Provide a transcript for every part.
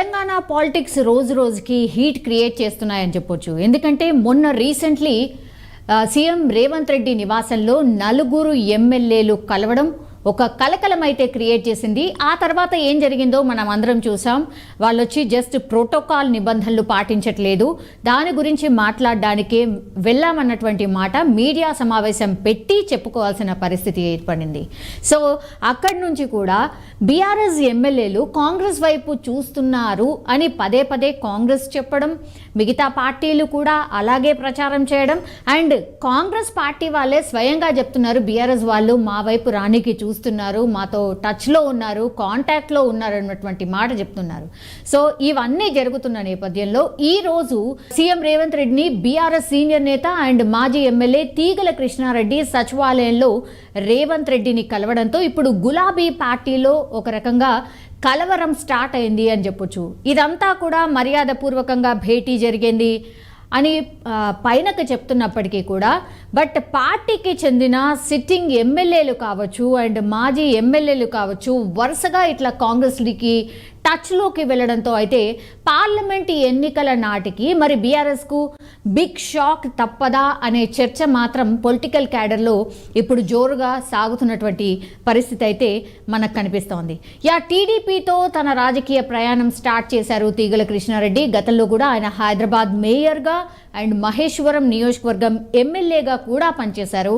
Telangana politics రోజు రోజుకి heat create చేస్తున్నాయని చెప్పొచ్చు. ఎందుకంటే మొన్న రీసెంట్లీ సీఎం రేవంత్ రెడ్డి నివాసంలో నలుగురు ఎమ్మెల్యేలు కలవడం ఒక కలకలం అయితే క్రియేట్ చేసింది. ఆ తర్వాత ఏం జరిగిందో మనం అందరం చూసాం. వాళ్ళు వచ్చి జస్ట్ ప్రోటోకాల్ నిబంధనలు పాటించట్లేదు. దాని గురించి మాట్లాడడానికి వెళ్ళామన్నటువంటి మాట మీడియా సమావేశం పెట్టి చెప్పుకోవాల్సిన పరిస్థితి ఏర్పడింది. సో అక్కడి నుంచి కూడా బీఆర్ఎస్ ఎమ్మెల్యేలు కాంగ్రెస్ వైపు చూస్తున్నారు అని పదే పదే కాంగ్రెస్ చెప్పడం మిగతా పార్టీలు కూడా అలాగే ప్రచారం చేయడం అండ్ కాంగ్రెస్ పార్టీ వాళ్ళే స్వయంగా చెప్తున్నారు బీఆర్ఎస్ వాళ్ళు మా వైపు రానికి చూస్తున్నారు మాతో టచ్లో ఉన్నారు కాంటాక్ట్లో ఉన్నారు అన్నటువంటి మాట చెప్తున్నారు. సో ఇవన్నీ జరుగుతున్న నేపథ్యంలో ఈ రోజు సీఎం రేవంత్ రెడ్డిని బీఆర్ఎస్ సీనియర్ నేత అండ్ మాజీ ఎమ్మెల్యే తీగల కృష్ణారెడ్డి సచివాలయంలో రేవంత్ రెడ్డిని కలవడంతో ఇప్పుడు గులాబీ పార్టీలో ఒక రకంగా కలవరం స్టార్ట్ అయింది అని చెప్పొచ్చు. ఇదంతా కూడా మర్యాదపూర్వకంగా భేటీ జరిగింది అని పైనకు చెప్తున్నప్పటికీ కూడా బట్ పార్టీకి చెందిన సిట్టింగ్ ఎమ్మెల్యేలు కావచ్చు అండ్ మాజీ ఎమ్మెల్యేలు కావచ్చు వరుసగా ఇట్లా కాంగ్రెస్కి టచ్లోకి వెళ్ళడంతో అయితే పార్లమెంట్ ఎన్నికల నాటికి మరి బీఆర్ఎస్కు బిగ్ షాక్ తప్పదా అనే చర్చ మాత్రం పొలిటికల్ క్యాడర్లో ఇప్పుడు జోరుగా సాగుతున్నటువంటి పరిస్థితి అయితే మనకు కనిపిస్తోంది. యా టీడీపీతో తన రాజకీయ ప్రయాణం స్టార్ట్ చేశారు తీగల కృష్ణారెడ్డి. గతంలో కూడా ఆయన హైదరాబాద్ మేయర్గా అండ్ మహేశ్వరం నియోజకవర్గం ఎమ్మెల్యేగా కూడా పనిచేశారు.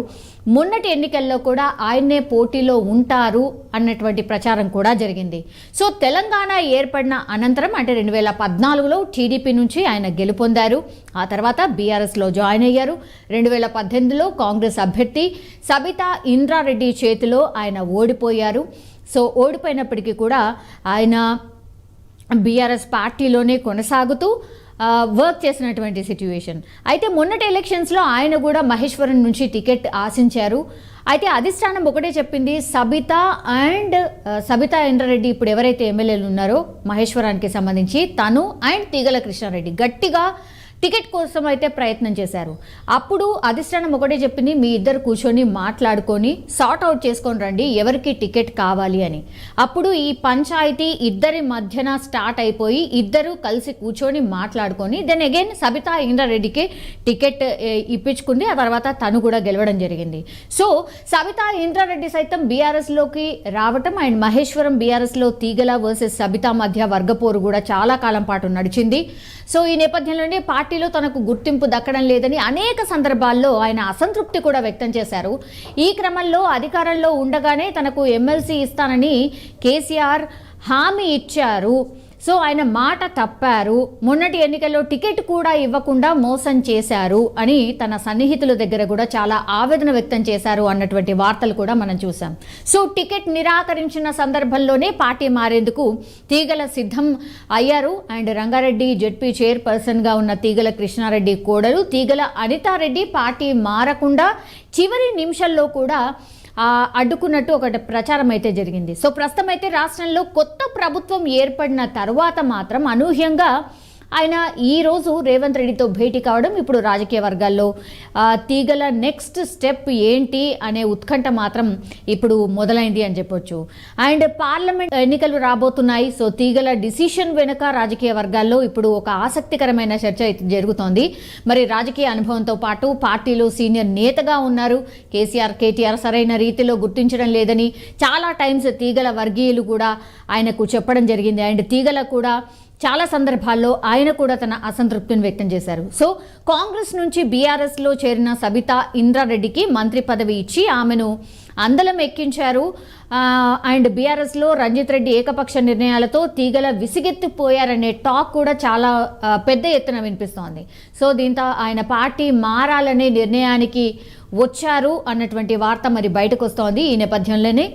మొన్నటి ఎన్నికల్లో కూడా ఆయన్నే పోటీలో ఉంటారు అన్నటువంటి ప్రచారం కూడా జరిగింది. సో తెలంగాణ ఏర్పడిన అనంతరం అంటే రెండు వేల పద్నాలుగులో టీడీపీ నుంచి ఆయన గెలుపొందారు. ఆ తర్వాత బీఆర్ఎస్లో జాయిన్ అయ్యారు. రెండు వేల పద్దెనిమిదిలో కాంగ్రెస్ అభ్యర్థి సబితా ఇంద్రారెడ్డి చేతిలో ఆయన ఓడిపోయారు. సో ఓడిపోయినప్పటికీ కూడా ఆయన బీఆర్ఎస్ పార్టీలోనే కొనసాగుతూ వర్క్ చేసినటువంటి సిట్యువేషన్ అయితే మొన్నటి ఎలక్షన్స్లో ఆయన కూడా మహేశ్వరం నుంచి టికెట్ ఆశించారు. అయితే అధిష్టానం ఒకటే చెప్పింది సబిత అండ్ ఆ, సబితా ఇంద్రారెడ్డి ఇప్పుడు ఎవరైతే ఎమ్మెల్యేలు ఉన్నారో మహేశ్వరానికి సంబంధించి తను అండ్ తీగల కృష్ణారెడ్డి. గట్టిగా టికెట్ కోసం అయితే ప్రయత్నం చేశారు. అప్పుడు అధిష్టానం ఒకటే చెప్పింది మీ ఇద్దరు కూర్చొని మాట్లాడుకొని సార్ట్ అవుట్ చేసుకొని రండి ఎవరికి టికెట్ కావాలి అని. అప్పుడు ఈ పంచాయతీ ఇద్దరి మధ్యన స్టార్ట్ అయిపోయి ఇద్దరు కలిసి కూర్చొని మాట్లాడుకొని దెన్ అగైన్ సబితా ఇంద్రారెడ్డికి టికెట్ ఇప్పించుకుంది. ఆ తర్వాత తను కూడా గెలవడం జరిగింది. సో సబితా ఇంద్రారెడ్డి సైతం బీఆర్ఎస్లోకి రావటం అండ్ మహేశ్వరం బీఆర్ఎస్లో తీగల వర్సెస్ సబితా మధ్య వర్గపోరు కూడా చాలా కాలం పాటు నడిచింది. సో ఈ నేపథ్యంలోనే పార్టీలో తనకు గుర్తింపు దక్కడం లేదని అనేక సందర్భాల్లో ఆయన అసంతృప్తి కూడా వ్యక్తం చేశారు. ఈ క్రమంలో అధికారంలో ఉండగానే తనకు ఎమ్మెల్సీ ఇస్తానని కేసీఆర్ హామీ ఇచ్చారు. సో ఆయన మాట తప్పారు. మొన్నటి ఎన్నికల్లో టికెట్ కూడా ఇవ్వకుండా మోసం చేశారు అని తన సన్నిహితుల దగ్గర కూడా చాలా ఆవేదన వ్యక్తం చేశారు అన్నటువంటి వార్తలు కూడా మనం చూసాం సో టికెట్ నిరాకరించిన సందర్భంలోనే పార్టీ మారేందుకు తీగల సిద్ధం అయ్యారు. అండ్ రంగారెడ్డి జెడ్పీ చైర్పర్సన్గా ఉన్న తీగల కృష్ణారెడ్డి కోడలు తీగల అనితారెడ్డి పార్టీ మారకుండా చివరి నిమిషంలో కూడా అడ్డుకున్నట్టు ఒకటి ప్రచారం అయితే జరిగింది. సో ప్రస్తుతం అయితే రాష్ట్రంలో కొత్త ప్రభుత్వం ఏర్పడిన తర్వాత మాత్రం అనూహ్యంగా ఆయన ఈ రోజు రేవంత్ రెడ్డితో భేటీ కావడం ఇప్పుడు రాజకీయ వర్గాల్లో తీగల నెక్స్ట్ స్టెప్ ఏంటి అనే ఉత్కంఠ మాత్రం ఇప్పుడు మొదలైంది అని చెప్పొచ్చు. అండ్ పార్లమెంట్ ఎన్నికలు రాబోతున్నాయి సో తీగల డిసిషన్ వెనుక రాజకీయ వర్గాల్లో ఇప్పుడు ఒక ఆసక్తికరమైన చర్చ జరుగుతోంది. మరి రాజకీయ అనుభవంతో పాటు పార్టీలో సీనియర్ నేతగా ఉన్నారు. కేసీఆర్ కేటీఆర్ సరైన రీతిలో గుర్తించడం లేదని చాలా టైమ్స్ తీగల వర్గీయులు కూడా ఆయనకు చెప్పడం జరిగింది. అండ్ తీగల కూడా చాలా సందర్భాల్లో ఆయన కూడా తన అసంతృప్తిని వ్యక్తం చేశారు. సో కాంగ్రెస్ నుంచి బీఆర్ఎస్లో చేరిన సబితా ఇంద్రారెడ్డికి మంత్రి పదవి ఇచ్చి ఆమెను అందలం ఎక్కించారు. అండ్ బీఆర్ఎస్లో రంజిత్ రెడ్డి ఏకపక్ష నిర్ణయాలతో తీగల విసిగెత్తిపోయారనే టాక్ కూడా చాలా పెద్ద ఎత్తున వినిపిస్తోంది. సో దీంతో ఆయన పార్టీ మారాలనే నిర్ణయానికి వచ్చారు అన్నటువంటి వార్త మరి బయటకు వస్తోంది ఈ నేపథ్యంలోనే.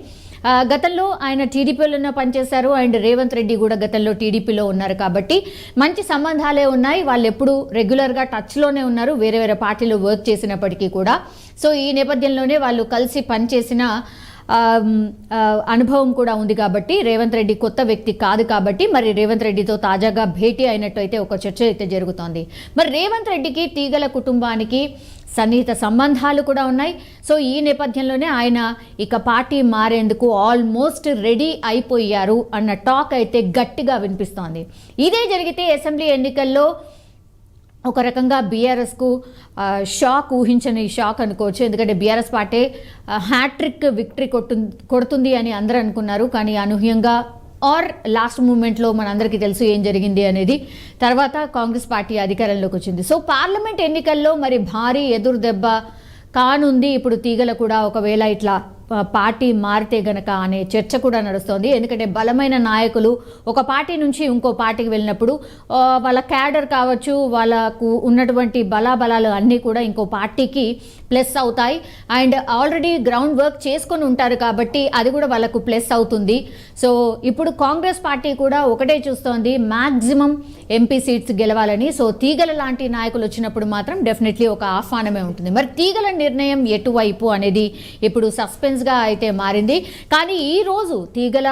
గతంలో ఆయన టీడీపీలోనే పనిచేశారు. అండ్ రేవంత్ రెడ్డి కూడా గతంలో టీడీపీలో ఉన్నారు కాబట్టి మంచి సంబంధాలే ఉన్నాయి. వాళ్ళు ఎప్పుడు రెగ్యులర్గా టచ్లోనే ఉన్నారు. వేరే వేరే పార్టీలో వర్క్ చేసినప్పటికీ కూడా. సో ఈ నేపథ్యంలోనే వాళ్ళు కలిసి పనిచేసిన అనుభవం కూడా ఉంది కాబట్టి రేవంత్ రెడ్డి కొత్త వ్యక్తి కాదు కాబట్టి మరి రేవంత్ రెడ్డితో తాజాగా భేటీ అయినట్టు అయితే ఒక చర్చ అయితే జరుగుతోంది. మరి రేవంత్ రెడ్డికి తీగల కుటుంబానికి సన్నిహిత సంబంధాలు కూడా ఉన్నాయి. సో ఈ నేపథ్యంలోనే ఆయన ఇక పార్టీ మారేందుకు ఆల్మోస్ట్ రెడీ అయిపోయారు అన్న టాక్ అయితే గట్టిగా వినిపిస్తోంది. ఇదే జరిగితే అసెంబ్లీ ఎన్నికల్లో ఒక రకంగా బీఆర్ఎస్కు షాక్ ఊహించని షాక్ అనుకోవచ్చు. ఎందుకంటే బీఆర్ఎస్ పార్టీ హ్యాట్రిక్ విక్టరీ కొట్టు కొడుతుంది అని అందరూ అనుకున్నారు. కానీ అనూహ్యంగా ఆర్ లాస్ట్ మూమెంట్లో మనందరికీ తెలుసు ఏం జరిగింది అనేది. తర్వాత కాంగ్రెస్ పార్టీ అధికారంలోకి వచ్చింది. సో పార్లమెంట్ ఎన్నికల్లో మరి భారీ ఎదురు దెబ్బ కానుంది. ఇప్పుడు తీగల కూడా ఒకవేళ ఇట్లా పార్టీ మారితే గనక అనే చర్చ కూడా నడుస్తోంది. ఎందుకంటే బలమైన నాయకులు ఒక పార్టీ నుంచి ఇంకో పార్టీకి వెళ్ళినప్పుడు వాళ్ళ క్యాడర్ కావచ్చు వాళ్ళకు ఉన్నటువంటి బలాబలాలు అన్నీ కూడా ఇంకో పార్టీకి ప్లస్ అవుతాయి. అండ్ ఆల్రెడీ గ్రౌండ్ వర్క్ చేసుకొని ఉంటారు కాబట్టి అది కూడా వాళ్ళకు ప్లస్ అవుతుంది. సో ఇప్పుడు కాంగ్రెస్ పార్టీ కూడా ఒకటే చూస్తోంది మ్యాక్సిమం ఎంపీ సీట్స్ గెలవాలని. సో తీగల లాంటి నాయకులు వచ్చినప్పుడు మాత్రం డెఫినెట్లీ ఒక ఆహ్వానమే ఉంటుంది. మరి తీగల నిర్ణయం ఎటువైపు అనేది ఇప్పుడు సస్పెన్స్ గా అయితే మారింది. కానీ ఈ రోజు తీగల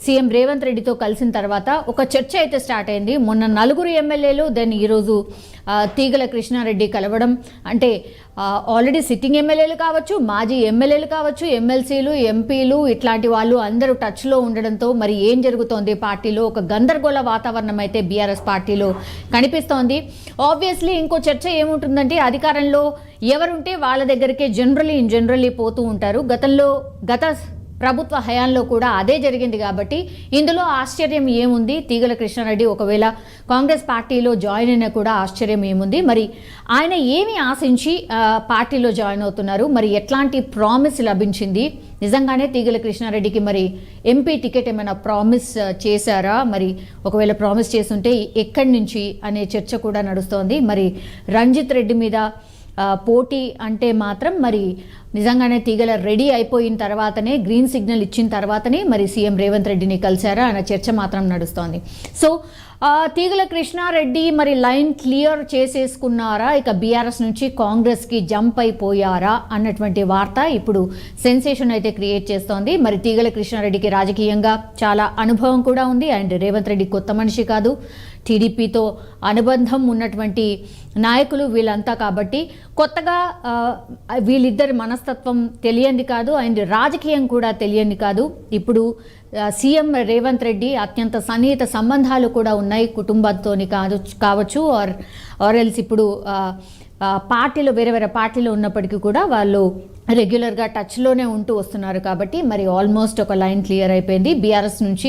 సీఎం రేవంత్ రెడ్డితో కలిసిన తర్వాత ఒక చర్చ అయితే స్టార్ట్ అయింది. మొన్న నలుగురు ఎమ్మెల్యేలు దెన్ ఈరోజు ఆ, తీగల కృష్ణారెడ్డి కలవడం. అంటే ఆల్రెడీ సిట్టింగ్ ఎమ్మెల్యేలు కావచ్చు మాజీ ఎమ్మెల్యేలు కావచ్చు ఎమ్మెల్సీలు ఎంపీలు ఇట్లాంటి వాళ్ళు అందరూ టచ్లో ఉండడంతో మరి ఏం జరుగుతోంది పార్టీలో? ఒక గందరగోళ వాతావరణం అయితే బీఆర్ఎస్ పార్టీలో కనిపిస్తోంది. ఆబ్వియస్లీ ఇంకో చర్చ ఏముంటుందంటే అధికారంలో ఎవరుంటే వాళ్ళ దగ్గరికే జనరలీ ఇన్ జనరల్లీ పోతూ ఉంటారు. గతంలో గత ప్రభుత్వ హయాంలో కూడా అదే జరిగింది కాబట్టి ఇందులో ఆశ్చర్యం ఏముంది? తీగల కృష్ణారెడ్డి ఒకవేళ కాంగ్రెస్ పార్టీలో జాయిన్ అయినా కూడా ఆశ్చర్యం ఏముంది? మరి ఆయన ఏమి ఆశించి పార్టీలో జాయిన్ అవుతున్నారు? మరి ఎట్లాంటి ప్రామిస్ లభించింది? నిజంగానే తీగల కృష్ణారెడ్డికి మరి ఎంపీ టికెట్ ఏమైనా ప్రామిస్ చేశారా? మరి ఒకవేళ ప్రామిస్ చేస్తుంటే ఎక్కడి నుంచి అనే చర్చ కూడా నడుస్తోంది. మరి రంజిత్ రెడ్డి మీద పోటీ అంటే మాత్రం మరి నిజంగానే తీగల రెడీ అయిపోయిన తర్వాతనే గ్రీన్ సిగ్నల్ ఇచ్చిన తర్వాతనే మరి సీఎం రేవంత్ రెడ్డిని కలిశారా అన్న చర్చ మాత్రం నడుస్తోంది. సో తీగల కృష్ణారెడ్డి మరి లైన్ క్లియర్ చేసేసుకున్నారా? ఇక బీఆర్ఎస్ నుంచి కాంగ్రెస్కి జంప్ అయిపోయారా అన్నటువంటి వార్త ఇప్పుడు సెన్సేషన్ అయితే క్రియేట్ చేస్తోంది. మరి తీగల కృష్ణారెడ్డికి రాజకీయంగా చాలా అనుభవం కూడా ఉంది. అండ్ రేవంత్ రెడ్డి కొత్త మనిషి కాదు. టీడీపీతో అనుబంధం ఉన్నటువంటి నాయకులు వీళ్ళంతా కాబట్టి కొత్తగా వీళ్ళిద్దరి మనసు మనస్తత్వం తెలియంది కాదు అండ్ రాజకీయం కూడా తెలియంది కాదు. ఇప్పుడు సీఎం రేవంత్ రెడ్డి అత్యంత సన్నిహిత సంబంధాలు కూడా ఉన్నాయి కుటుంబంతో కాదు కావచ్చు ఆర్ ఆర్ ఎల్స్ ఇప్పుడు పార్టీలో వేరే వేరే పార్టీలో ఉన్నప్పటికీ కూడా వాళ్ళు రెగ్యులర్గా టచ్లోనే ఉంటూ వస్తున్నారు కాబట్టి మరి ఆల్మోస్ట్ ఒక లైన్ క్లియర్ అయిపోయింది. బీఆర్ఎస్ నుంచి